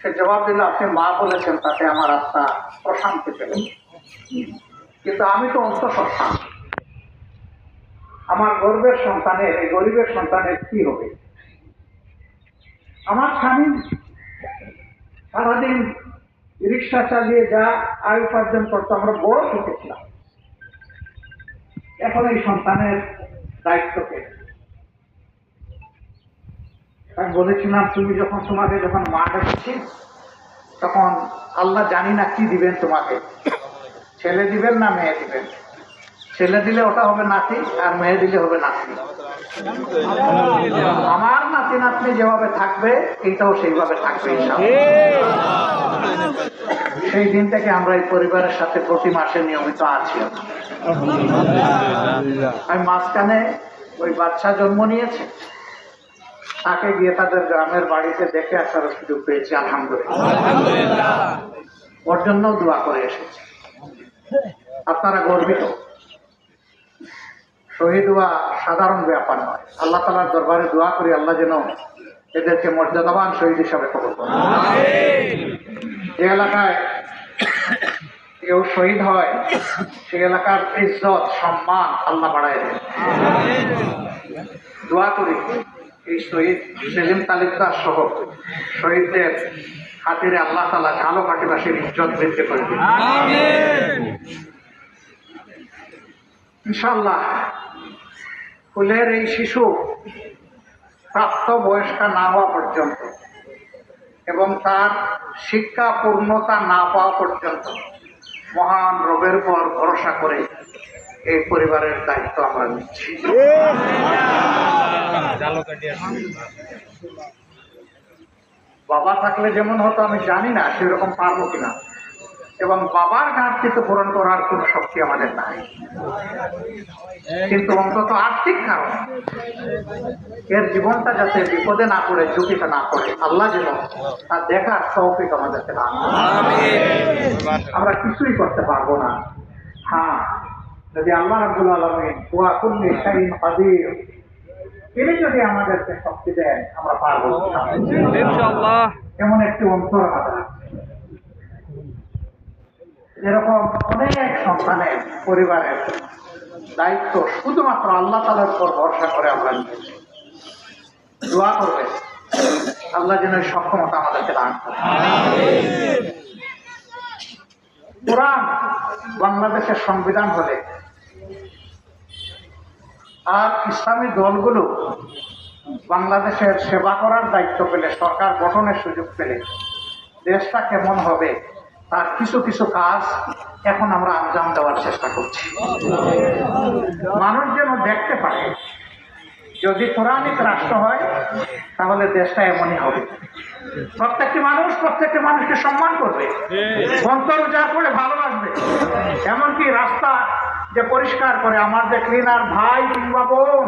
সে জবাব দিল, আপনি মা বলেছেন, তাতে আমার আত্মা প্রশান্তি পেল কিন্তু আমি তো অন্তঃসত্ত্বা। আমার গর্বের সন্তানের, এই গরিবের সন্তানের কি হবে? আমার স্বামী সারাদিন রিক্সা চালিয়ে যা আয় উপার্জন করতো, আমরা বড় শিখেছিলাম এখন এই সন্তানের দায়িত্বকে আমি বলেছিলাম, তুমি যখন তোমাকে যখন মা ডেকেছি তখন আল্লাহ জানি না কি দিবেন তোমাকে। ছেলে দিবেন না মেয়ে দিবেন? ছেলে দিলে ওটা হবে নাতি, আর মেয়ে দিলে হবে নাতি। আমার নাতি নাতনি যেভাবে থাকবে, এইটাও সেইভাবে থাকবে সেই দিন থেকে আমরা এই পরিবারের সাথে প্রতি মাসে নিয়মিত আছি। আমি মাঝখানে ওই বাচ্চা জন্ম নিয়েছে। তাকে গিয়ে তাদের গ্রামের বাড়িতে দেখে আসার সুযোগ পেয়েছি আলহামদুলিল্লাহ। ওর জন্য দোয়া করে এসেছি। আপনারা গর্বিত। শহীদ হওয়া সাধারণ ব্যাপার নয়। আল্লাহ তালার দরবারে দোয়া করি আল্লাহ যেন এদেরকে মর্যাদাবান শহীদ হিসাবে কবর করেন যে এলাকায় কেউ শহীদ হয় সে এলাকার ইজ্জত সম্মান আল্লাহ বাড়ায় দেন। দোয়া করি। এই শহীদ সেলিম তালিকদার সহ শহীদদের খাতিরে আল্লাহ তালা কালো কাটিবাসীর ইজ্জত বৃদ্ধি করে দিন। ইনশাল্লাহ ফুলের এই শিশু প্রাপ্ত বয়স্কা না হওয়া পর্যন্ত এবং তার শিক্ষা পূর্ণতা না পাওয়া পর্যন্ত মহান রবের উপর ভরসা করে এই পরিবারের দায়িত্ব আমরা নিচ্ছি। বাবা থাকলে যেমন হতো আমি জানি না সেরকম পারব কিনা। এবং বাবার ঘাটতি তো পূরণ করার কোনো শক্তি আমাদের নাই। কিন্তু অন্তত আর্থিক কারণ এর জীবনটা যাতে বিপদে না পড়ে ঝুঁকিতে না পড়ে আল্লাহ যেন তার দেখার তৌফিক আমাদেরকে দান আমরা কিছুই করতে পারব না। হ্যাঁ যদি আল্লাহ রাবুল আলমিন কুয়া কুল্লি শাহিন তিনি যদি আমাদেরকে শক্তি দেন আমরা পারব। এমন একটি অন্তর আমাদের এরকম অনেক সন্তানের পরিবারের দায়িত্ব শুধুমাত্র আল্লাহ তালার উপর ভরসা করে আমরা নিয়েছি। দোয়া করবে আল্লাহ যেন সক্ষমতা আমাদেরকে দান করে কোরআন বাংলাদেশের সংবিধান হলে আর ইসলামী দলগুলো বাংলাদেশের সেবা করার দায়িত্ব পেলে সরকার গঠনের সুযোগ পেলে দেশটা কেমন হবে তার কিছু কিছু কাজ এখন আমরা আঞ্জাম দেওয়ার চেষ্টা করছি। মানুষ যেন দেখতে পারে যদি পৌরাণিক রাষ্ট্র হয় তাহলে দেশটা এমনই হবে। প্রত্যেকটি মানুষ প্রত্যেকটি মানুষকে সম্মান করবে অন্তর উজাড় করে ভালোবাসবে এমনকি রাস্তা যে পরিষ্কার করে আমার যে ক্লিনার ভাই কিংবা বোন